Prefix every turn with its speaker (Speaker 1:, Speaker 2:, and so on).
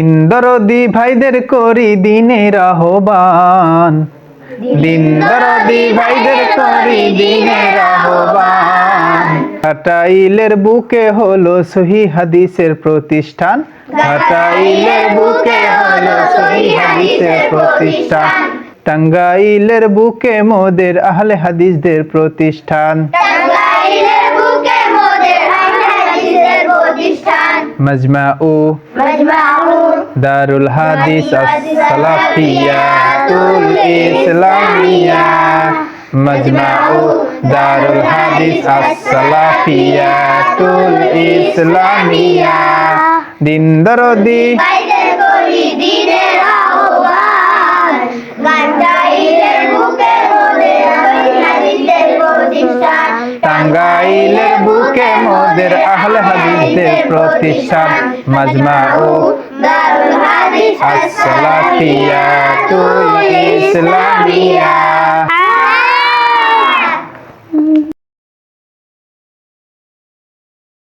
Speaker 1: ইন্দরদি ভাইদের করি দিনের আহ্বান দিন দরদি ভাইদের করি দিনের আহ্বান ঘাটাইলের বুকে হলো সহি হাদিসের প্রতিষ্ঠান। ঘাটাইলের বুকে হলো সহি হাদিসের প্রতিষ্ঠান। টাঙ্গাইলের বুকে মোদের আহলে হাদিসদের প্রতিষ্ঠান। Majma'u. Majma'u Darul Hadis
Speaker 2: Salafiyatul Islamiyah. Majma'u. Darul Hadis As-Salafiyatul Islamiyah. Dindar di
Speaker 1: টাঙ্গাইলের বুকে মোদের আহলে হাদিসদের প্রতিষ্ঠান মজমাউ
Speaker 2: দারুল হাদিস
Speaker 1: সালাফিয়াতুল ইসলামিয়া